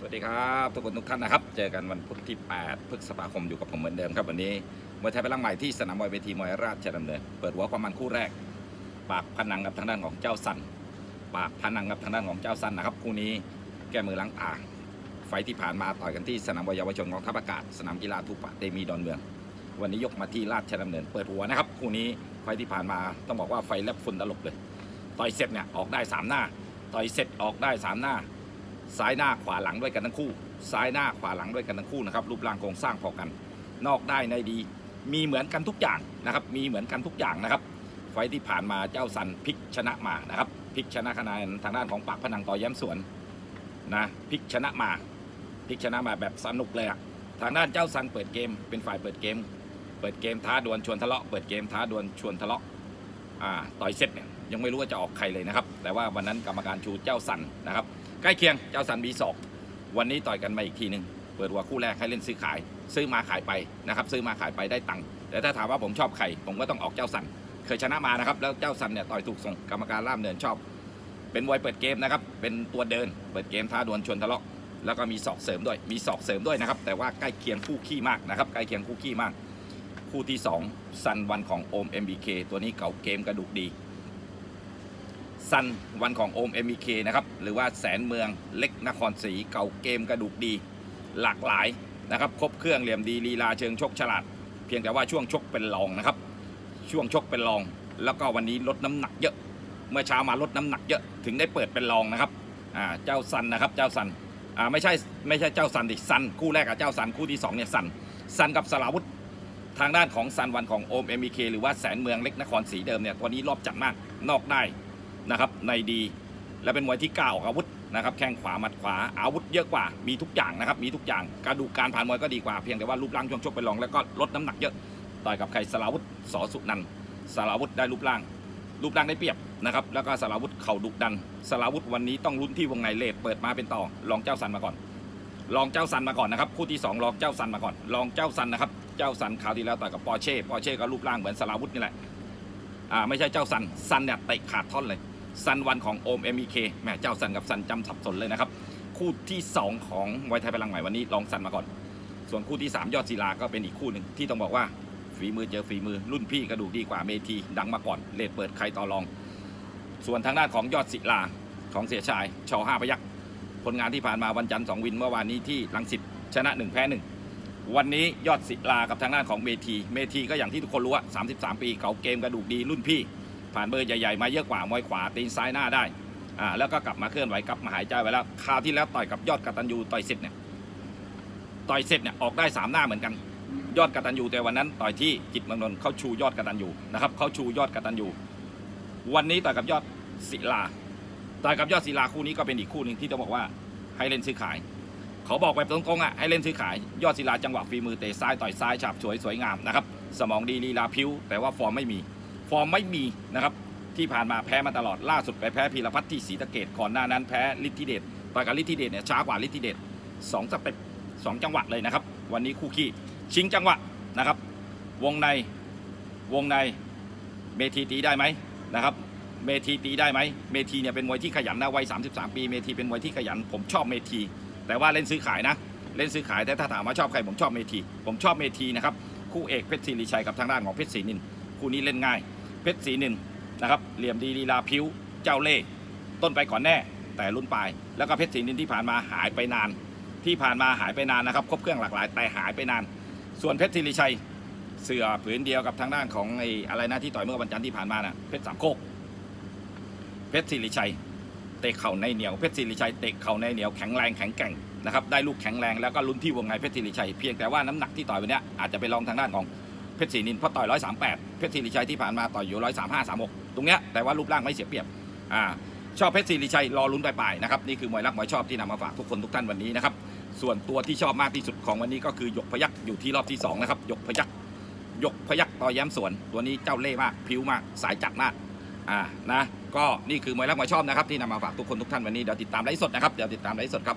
สวัสดีครับทุกคนทุกท่านนะครับ เจอกันวันพุธที่ 8 พฤษภาคมอยู่กับผมเหมือนเดิมครับ วันนี้มวยไทยพลังใหม่ที่สนามมวยเวทีมวยราชดำเนิน เปิดหัวความมันคู่แรก ปากพนังกับทางด้านของเจ้าสันปากพนังกับทางด้านของเจ้าสันนะครับคู่นี้แก้มือล้างตาไฟที่ผ่านมาต่อยกันที่สนามมวยเยาวชนกองทัพอากาศ สนามกีฬาทูปะเตมีดอนเมือง วันนี้ยกมาที่ราชดำเนิน เปิดหัวนะครับคู่นี้ไฟท์ที่ผ่านมาต้องบอกว่าไฟแลบฝุ่นตลบเลยต่อยเสร็จเนี่ยออกได้สามหน้าต่อยเสร็จออกได้สามหน้า ซ้ายหน้าขวาหลังด้วยกันทั้งคู่ ซ้ายหน้าขวาหลังด้วยกันทั้งคู่นะครับรูปร่างโครงสร้างพอกัน นอกได้ในดี มีเหมือนกันทุกอย่างนะครับ มีเหมือนกันทุกอย่างนะครับ ไฟที่ผ่านมาเจ้าสันพิกชนะมานะครับพิกชนะคะแนนทางด้านของปากพนังต่อแย้มสวนนะพิกชนะมาพิกชนะมาแบบสนุกเลยอะทางด้านเจ้าสันเปิดเกม เป็นฝ่ายเปิดเกม เปิดเกมท้าดวลชวนทะเลาะเปิดเกมท้าดวลชวนทะเลาะอ่าต่อยเสร็จเนี่ยยังไม่รู้ว่าจะออกใครเลยนะครับ แต่ว่าวันนั้นกรรมการชูเจ้าสันนะครับ ใกล้เคียงเจ้าสันบีศอกวันนี้ต่อยกันมาอีกทีหนึ่งเปิดหัวคู่แรกให้เล่นซื้อขาย ซื้อมาขายไปนะครับ ซื้อมาขายไปได้ตังค์แต่ถ้าถามว่าผมชอบใครผมก็ต้องออกเจ้าสันเคยชนะมานะครับ แล้วเจ้าสันเนี่ยต่อยถูกส่งกรรมการล่ามเนินชอบ เป็นมวยเปิดเกมนะครับ เป็นตัวเดิน เปิดเกมท้าดวลชวนทะเลาะแล้วก็มีศอกเสริมด้วย มีศอกเสริมด้วยนะครับ แต่ว่าใกล้เคียงคู่ขี้มากนะครับ ใกล้เคียงคู่ขี้มาก คู่ที่สองซันวันของโอม MBK ตัวนี้เก่าเกมกระดูกดี ซันวันของโอม MBK นะครับหรือว่าแสนเมืองเล็กนครศรีเก่าเกมกระดูกดีหลากหลายนะครับครบเครื่องเหลี่ยมดีลีลาเชิงชกฉลาด เพียงแต่ว่าช่วงชกเป็นรองนะครับ ช่วงชกเป็นรอง แล้วก็วันนี้ลดน้ำหนักเยอะ เมื่อเช้ามาลดน้ำหนักเยอะถึงได้เปิดเป็นรองนะครับอ่าเจ้าซันนะครับเจ้าซันอ่าไม่ใช่ไม่ใช่เจ้าซันดิซันคู่แรกกับเจ้าซันคู่ที่สองเนี่ยซันซันกับสลาวุธทางด้านของซันวันของโอมเอ็มเคหรือว่าแสนเมืองเล็กนครศรีเดิมเนี่ยตัวนี้รอบจัดมากนอกได้ นะครับในดี และเป็นมวยที่กล้าออกอาวุธนะครับแข้งขวาหมัดขวาอาวุธเยอะกว่ามีทุกอย่างนะครับมีทุกอย่างกระดูกการผ่านมวยก็ดีกว่าเพียงแต่ว่ารูปร่างช่วงชกไปลองแล้วก็ลดน้ำหนักเยอะต่อยกับใครสลาวุธสอสุนันสลาวุธได้รูปร่าง รูปร่างได้เปรียบนะครับแล้วก็สลาวุธเข่าดุดันสลาวุธวันนี้ต้องลุ้นที่วงในเลทเปิดมาเป็นต่อลองเจ้าสันมาก่อนลองเจ้าสันมาก่อนนะครับคู่ที่สองลองเจ้าสันมาก่อนลองเจ้าสันนะครับเจ้าสันคราวที่แล้วต่อยกับปอร์เช่ปอร์เช่ก็รูปร่างเหมือนสลาวุธนี่แหละอ่าไม่ใช่เจ้าสันสันเนี่ยเตะขาดท่อนเลย สันวันของโอมเอ็มอีเคแหมเจ้าสันกับสันจำสับสนเลยนะครับคู่ที่สองของมวยไทยพลังใหม่วันนี้ลองสันมาก่อน ส่วนคู่ที่สามยอดศิลาก็เป็นอีกคู่หนึ่งที่ต้องบอกว่าฝีมือเจอฝีมือรุ่นพี่กระดูกดีกว่าเมทีดังมาก่อนเลดเปิดใครต่อรอง ส่วนทางด้านของยอดศิลาของเสียชายชอห้าพยักผลงานที่ผ่านมาวันจันทร์สองวินเมื่อวานนี้ที่ลังสิตชนะหนึ่งแพ้หนึ่งวันนี้ยอดศิลากับทางด้านของเมที เมทีก็อย่างที่ทุกคนรู้ว่า33 ปีเก่าเกมกระดูกดีรุ่นพี่ ผ่านเบอร์ใหญ่ๆมาเยอะกว่ามวยขวาตีนซ้ายหน้าได้อ่าแล้วก็กลับมาเคลื่อนไหวกลับมาหายใจไปแล้วคราวที่แล้วต่อยกับยอดกตันยูต่อยเสร็จเนี่ยต่อยเสร็จเนี่ยออกได้สามหน้าเหมือนกัน ยอดกตันยูแต่วันนั้นต่อยที่จิตเมืองนนท์เขาชูยอดกตันยูนะครับเขาชูยอดกตันยูวันนี้ต่อยกับยอดศิลาต่อยกับยอดศิลาคู่นี้ก็เป็นอีกคู่หนึ่งที่ต้องบอกว่าให้เล่นซื้อขายเขาบอกแบบตรงๆอะให้เล่นซื้อขาย ยอดศิลาจังหวะฝีมือเตะซ้ายต่อยซ้ายฉาบสวยสวยงามนะครับ สมองดีลีลาพิ้ว แต่ว่าฟอร์มไม่มี ฟอร์มไม่มีนะครับที่ผ่านมาแพ้มาตลอดล่าสุดไปแพ้พีรพัฒน์ที่ศรีสะเกดก่อนหน้านั้นแพ้ลิทธิเดชต่กับลิทธิเดชเนี่ยช้ากว่าลิทธิเดชสองสเต็ปสองจังหวะเลยนะครับ วันนี้คู่ขี้ชิงจังหวะนะครับ วงในวงในเมทีตีได้ไหมนะครับ เมทีตีได้ไหมเมทีเนี่ยเป็นมวยที่ขยันนะวัย33 ปี เมทีเป็นมวยที่ขยัน ผมชอบเมที แต่ว่าเล่นซื้อขายนะ เล่นซื้อขายแต่ถ้าถามว่าชอบใครผมชอบเมที ผมชอบเมทีนะครับคู่เอกเพชรศรีชัยกับทางด้านของเพชรศรีนินคู่นี้เล่นง่าย เพชรศรีนินนะครับเหลี่ยมดีลีลาพิ้วเจ้าเล่ห์ต้นไปก่อนแน่ แต่รุ่นปลายแล้วก็เพชรศรีนินที่ผ่านมาหายไปนาน ที่ผ่านมาหายไปนานนะครับครบเครื่องหลากหลาย แต่หายไปนาน ส่วนเพชรศรีชัยเสือผืนเดียวกับทางด้านของไอ้อะไรนะที่ต่อยเมื่อวันจันทร์ที่ผ่านมานะเพชรสามโคกเพชรศิริชัยเตะเข่าในเหนียวเพชรศิริชัยเตะเข่าในเหนียวแข็งแรงแข็งแกร่งนะครับได้ลูกแข็งแรงแล้วก็ลุ้นที่วงในเพชรศิริชัยเพียงแต่ว่าน้ำหนักที่ต่อยวันเนี้ยอาจจะไปลองทางด้านของ เพชรศรีนินเพราะต่อย138เพชรศริชัยที่ผ่านมาต่อยอยู่135 36ตรงเนี้ยแต่ว่ารูปร่างไม่เสียเปรียบอ่าชอบเพชรศริชัยรอลุ้นปลายๆนะครับนี่คือมวยรักมวยชอบที่นำมาฝากทุกคนทุกท่านวันนี้นะครับส่วนตัวที่ชอบมากที่สุดของวันนี้ก็คือหยกพยักอยู่ที่รอบที่สองนะครับหยกพยักหยกพยักต่อแย้มสวน ตัวนี้เจ้าเล่ห์มากพิ้วมากสายจัดมากอ่านะก็นี่คือมวยรักมวยชอบนะครับที่นำมาฝากทุกคนทุกท่านวันนี้เดี๋ยวติดตามไลฟ์สดนะครับเดี๋ยวติดตามไลฟ์สดครับ